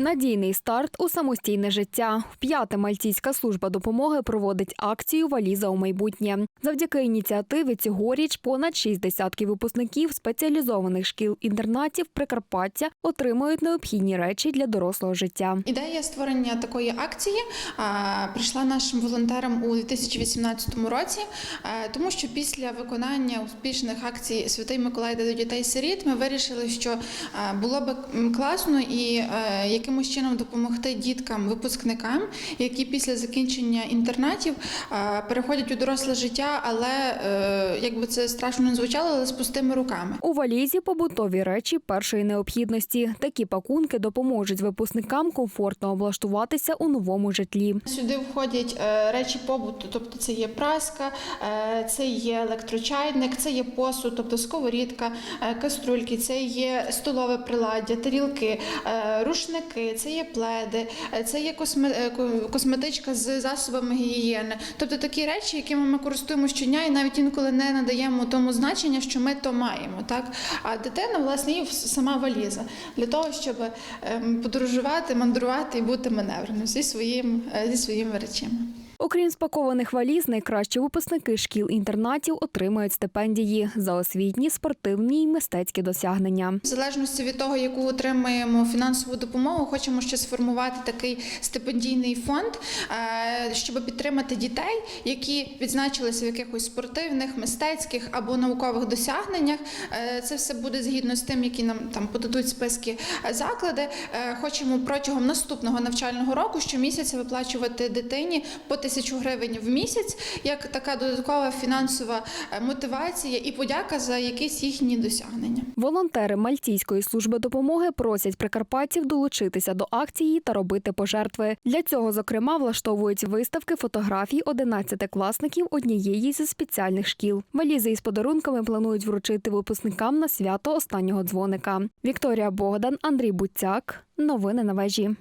Надійний старт у самостійне життя. Вп'яте мальтійська служба допомоги проводить акцію Валіза у майбутнє. Завдяки ініціативі цьогоріч понад шість десятків випускників спеціалізованих шкіл-інтернатів Прикарпаття отримують необхідні речі для дорослого життя. Ідея створення такої акції прийшла нашим волонтерам у 2018 році, тому що після виконання успішних акцій Святий Миколай до дітей сиріт ми вирішили, що було б класно і е, якимось чином допомогти діткам, випускникам, які після закінчення інтернатів переходять у доросле життя, але е, якби це страшно не звучало, але з пустими руками. У валізі побутові речі першої необхідності. Такі пакунки допоможуть випускникам комфортно облаштуватися у новому житлі. Сюди входять е, речі побуту, тобто це є праска, е, це є електрочайник, це є посуд, тобто сковорідка, каструльки, це є столове приладдя, тарілки, е, рушники, це є пледи, е, це є е, косметичка з засобами гігієни. Тобто такі речі, якими ми користуємо щодня, і навіть інколи не надаємо тому значення, що ми то маємо. Так? А дитина, власне, її сама валіза для того, щоб ем, подорожувати, мандрувати і бути маневреним зі своїм е, зі своїми речами. Окрім спакованих валіз, найкращі випускники шкіл-інтернатів отримають стипендії за освітні, спортивні й мистецькі досягнення. В залежності від того, яку отримаємо фінансову допомогу, хочемо ще сформувати такий стипендійний фонд, е, щоб підтримати дітей, які відзначилися в якихось спортивних, мистецьких або наукових досягненнях. Е, Це все буде згідно з тим, які нам там подадуть списки е, заклади. Хочемо протягом наступного навчального року щомісяця виплачувати дитині по тисячу гривень в місяць, як така додаткова фінансова е, мотивація і подяка за якісь їхні досягнення. Волонтери Мальтійської служби допомоги просять прикарпатців долучитися до акції та робити пожертви. Для цього, зокрема, влаштовують виставки фотографій 11-класників однієї зі спеціальних шкіл. Валізи із подарунками планують вручити випускникам на свято останнього дзвоника. Вікторія Богдан, Андрій Буцяк. Новини на вежі.